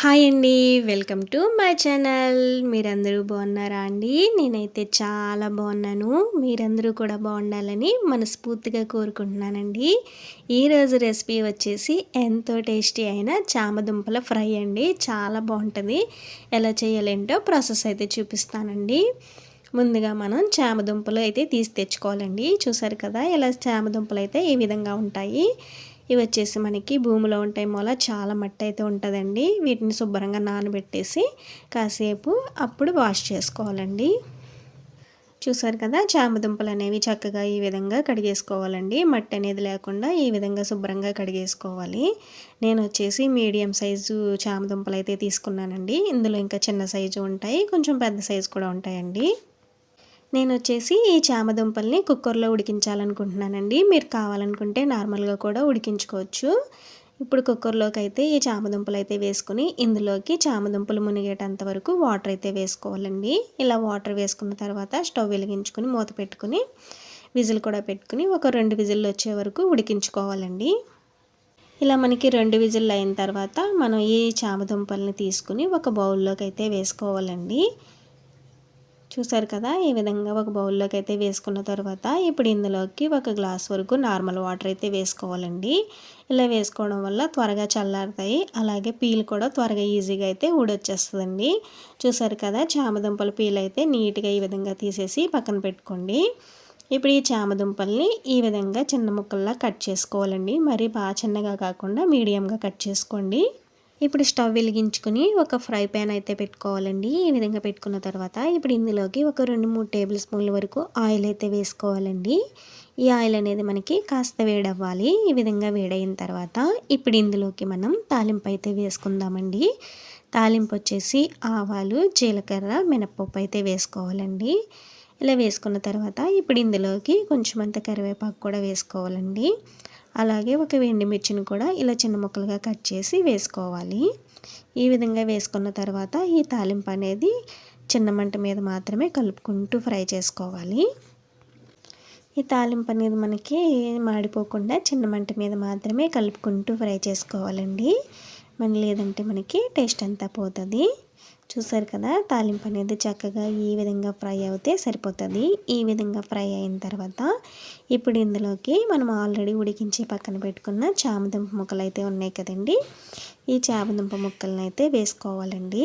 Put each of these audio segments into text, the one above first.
Hi అండి welcome to my channel. మీరందరూ బాగున్నారా అండి? నేనైతే చాలా బాగున్నాను. మీరందరూ కూడా బాగుండాలని మనస్ఫూర్తిగా కోరుకుంటున్నానండి. ఈరోజు రెసిపీ వచ్చేసి ఎంతో టేస్టీ అయిన చామదుంపల ఫ్రై అండి. చాలా బాగుంటుంది. ఎలా చేయాలేంటో ప్రాసెస్ అయితే చూపిస్తానండి. ముందుగా మనం చామదుంపలు అయితే తీసి తెచ్చుకోవాలండి. చూసారు కదా ఇలా చామదుంపలు అయితే ఈ విధంగా ఉంటాయి. ఇవి వచ్చేసి మనకి భూమిలో ఉంటాయి మూల. చాలా మట్టి అయితే ఉంటుందండి. వీటిని శుభ్రంగా నానబెట్టేసి కాసేపు అప్పుడు వాష్ చేసుకోవాలండి. చూసారు కదా? చామదుంపలు అనేవి చక్కగా ఈ విధంగా కడిగేసుకోవాలండి. మట్టి అనేది లేకుండా ఈ విధంగా శుభ్రంగా కడిగేసుకోవాలి. నేను వచ్చేసి మీడియం సైజు చామదుంపలు అయితే తీసుకున్నానండి. ఇందులో ఇంకా చిన్న సైజు ఉంటాయి. కొంచెం పెద్ద సైజు కూడా ఉంటాయండి. నేను వచ్చేసి ఈ చామదుంపల్ని కుక్కర్లో ఉడికించాలనుకుంటున్నానండి. మీరు కావాలనుకుంటే నార్మల్గా కూడా ఉడికించుకోవచ్చు. ఇప్పుడు కుక్కర్లోకి అయితే ఈ చామదుంపలు అయితే వేసుకుని ఇందులోకి చామదుంపలు మునిగేటంత వరకు వాటర్ అయితే వేసుకోవాలండి. ఇలా వాటర్ వేసుకున్న తర్వాత స్టవ్ వెలిగించుకుని మూత పెట్టుకుని విజిల్ కూడా పెట్టుకుని ఒక రెండు విజిల్లు వచ్చే వరకు ఉడికించుకోవాలండి. ఇలా మనకి రెండు విజిల్లు అయిన తర్వాత మనం ఈ చామదుంపల్ని తీసుకుని ఒక బౌల్లోకి అయితే వేసుకోవాలండి. చూసారు కదా ఈ విధంగా ఒక బౌల్లోకి అయితే వేసుకున్న తర్వాత ఇప్పుడు ఇందులోకి ఒక గ్లాస్ వరకు నార్మల్ వాటర్ అయితే వేసుకోవాలండి. ఇలా వేసుకోవడం వల్ల త్వరగా చల్లారుతాయి. అలాగే పీల్ కూడా త్వరగా ఈజీగా అయితే ఊడొచ్చేస్తుందండి. చూసారు కదా చామదుంపల పీల్ అయితే నీట్గా ఈ విధంగా తీసేసి పక్కన పెట్టుకోండి. ఇప్పుడు ఈ చామదుంపల్ని ఈ విధంగా చిన్న ముక్కల్లా కట్ చేసుకోవాలండి. మరి బాగా చిన్నగా కాకుండా మీడియంగా కట్ చేసుకోండి. ఇప్పుడు స్టవ్ వెలిగించుకుని ఒక ఫ్రై ప్యాన్ అయితే పెట్టుకోవాలండి. ఈ విధంగా పెట్టుకున్న తర్వాత ఇప్పుడు ఇందులోకి ఒక రెండు మూడు టేబుల్ స్పూన్ల వరకు ఆయిల్ అయితే వేసుకోవాలండి. ఈ ఆయిల్ అనేది మనకి కాస్త వేడవ్వాలి. ఈ విధంగా వేడైన తర్వాత ఇప్పుడు ఇందులోకి మనం తాలింపు అయితే వేసుకుందామండి. తాలింపు వచ్చేసి ఆవాలు జీలకర్ర మినప్పప్పు అయితే వేసుకోవాలండి. ఇలా వేసుకున్న తర్వాత ఇప్పుడు ఇందులోకి కొంచెం అంత కరివేపాకు కూడా వేసుకోవాలండి. అలాగే ఒక మిర్చిని కూడా ఇలా చిన్న ముక్కలుగా కట్ చేసి వేసుకోవాలి. ఈ విధంగా వేసుకున్న తర్వాత ఈ తాలింపు అనేది చిన్న మంట మీద మాత్రమే కలుపుకుంటూ ఫ్రై చేసుకోవాలి. ఈ తాలింపు అనేది మనకి మాడిపోకుండా చిన్న మంట మీద మాత్రమే కలుపుకుంటూ ఫ్రై చేసుకోవాలండి. మన లేదంటే మనకి టేస్ట్ అంతా పోతుంది. చూసారు కదా తాలింపు అనేది చక్కగా ఈ విధంగా ఫ్రై అవుతే సరిపోతుంది. ఈ విధంగా ఫ్రై అయిన తర్వాత ఇప్పుడు ఇందులోకి మనం ఆల్రెడీ ఉడికించి పక్కన పెట్టుకున్న చామదుంప ముక్కలు అయితే ఉన్నాయి కదండి. ఈ చామదుంప ముక్కలను అయితే వేసుకోవాలండి.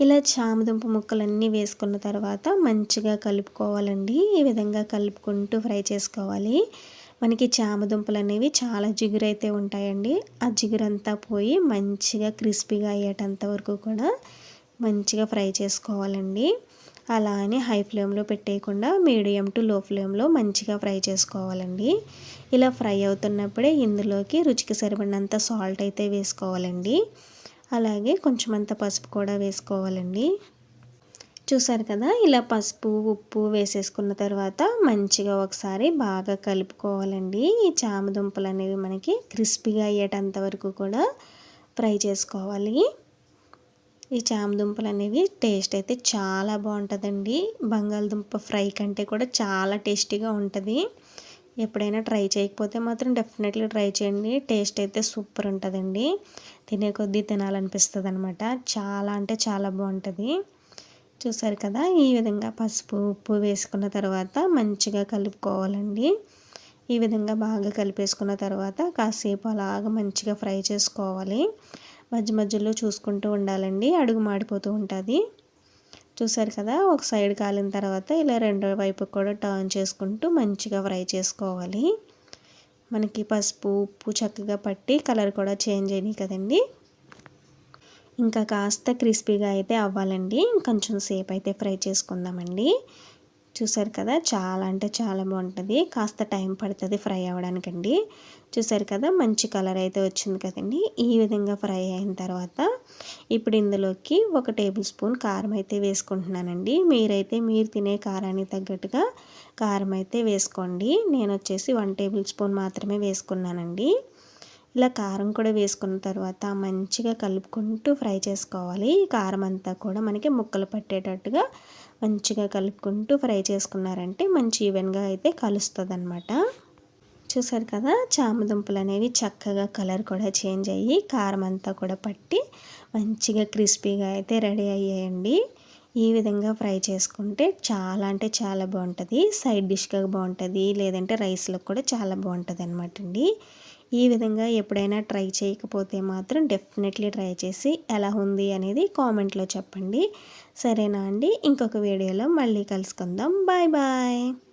ఇలా చామదుంప ముక్కలన్నీ వేసుకున్న తర్వాత మంచిగా కలుపుకోవాలండి. ఈ విధంగా కలుపుకుంటూ ఫ్రై చేసుకోవాలి. మనకి చామదుంపలు అనేవి చాలా జిగురైతే ఉంటాయండి. ఆ జిగురంతా పోయి మంచిగా క్రిస్పీగా అయ్యేటంత వరకు కూడా మంచిగా ఫ్రై చేసుకోవాలండి. అలా అని హై ఫ్లేమ్లో పెట్టేయకుండా మీడియం టు లో ఫ్లేమ్లో మంచిగా ఫ్రై చేసుకోవాలండి. ఇలా ఫ్రై అవుతున్నప్పుడే ఇందులోకి రుచికి సరిపడినంత సాల్ట్ అయితే వేసుకోవాలండి. అలాగే కొంచెం అంత పసుపు కూడా వేసుకోవాలండి. చూసారు కదా ఇలా పసుపు ఉప్పు వేసేసుకున్న తర్వాత మంచిగా ఒకసారి బాగా కలుపుకోవాలండి. ఈ చామదుంపలు అనేవి మనకి క్రిస్పీగా అయ్యేటంత వరకు కూడా ఫ్రై చేసుకోవాలి. ఈ చామదుంపలు అనేవి టేస్ట్ అయితే చాలా బాగుంటుందండి. బంగాళదుంప ఫ్రై కంటే కూడా చాలా టేస్టీగా ఉంటుంది. ఎప్పుడైనా ట్రై చేయకపోతే మాత్రం డెఫినెట్లీ ట్రై చేయండి. టేస్ట్ అయితే సూపర్ ఉంటుందండి. తినే కొద్దీ తినాలనిపిస్తుంది అనమాట చాలా అంటే చాలా బాగుంటుంది. చూసారు కదా ఈ విధంగా పసుపు ఉప్పు వేసుకున్న తర్వాత మంచిగా కలుపుకోవాలండి. ఈ విధంగా బాగా కలిపేసుకున్న తర్వాత కాసేపు అలాగ మంచిగా ఫ్రై చేసుకోవాలి. మధ్య మధ్యలో చూసుకుంటూ ఉండాలండి. అడుగు మాడిపోతూ ఉంటుంది. చూసారు కదా ఒక సైడ్ కాలిన తర్వాత ఇలా రెండో వైపు కూడా టర్న్ చేసుకుంటూ మంచిగా ఫ్రై చేసుకోవాలి. మనకి పసుపు ఉప్పు చక్కగా పట్టి కలర్ కూడా చేంజ్ అయినాయి కదండి. ఇంకా కాస్త క్రిస్పీగా అయితే అవ్వాలండి. ఇంకొంచెం సేపు అయితే ఫ్రై చేసుకుందామండి. చూసారు కదా చాలా అంటే చాలా బాగుంటుంది. కాస్త టైం పడుతుంది ఫ్రై అవ్వడానికండి. చూసారు కదా మంచి కలర్ అయితే వచ్చింది కదండి. ఈ విధంగా ఫ్రై అయిన తర్వాత ఇప్పుడు ఇందులోకి ఒక టేబుల్ స్పూన్ కారం అయితే వేసుకుంటున్నానండి. మీరైతే మీరు తినే కారానికి తగ్గట్టుగా కారం అయితే వేసుకోండి. నేను వచ్చేసి వన్ టేబుల్ స్పూన్ మాత్రమే వేసుకున్నానండి. ఇలా కారం కూడా వేసుకున్న తర్వాత మంచిగా కలుపుకుంటూ ఫ్రై చేసుకోవాలి. కారం అంతా కూడా మనకి ముక్కలు పట్టేటట్టుగా మంచిగా కలుపుకుంటూ ఫ్రై చేసుకున్నారంటే మంచి ఈవెన్గా అయితే కలుస్తుంది అనమాట చూసారు కదా చామదుంపలు అనేవి చక్కగా కలర్ కూడా చేంజ్ అయ్యి కారం అంతా కూడా పట్టి మంచిగా క్రిస్పీగా అయితే రెడీ అయ్యాయండి. ఈ విధంగా ఫ్రై చేసుకుంటే చాలా అంటే చాలా బాగుంటుంది. సైడ్ డిష్గా బాగుంటుంది లేదంటే రైస్లో కూడా చాలా బాగుంటుంది అనమాట అండి. ఈ విధంగా ఎప్పుడైనా ట్రై చేయకపోతే మాత్రం డెఫినెట్లీ ట్రై చేసి ఎలా ఉంది అనేది కామెంట్లో చెప్పండి. సరేనా అండి? ఇంకొక వీడియోలో మళ్ళీ కలుసుకుందాం. Bye bye.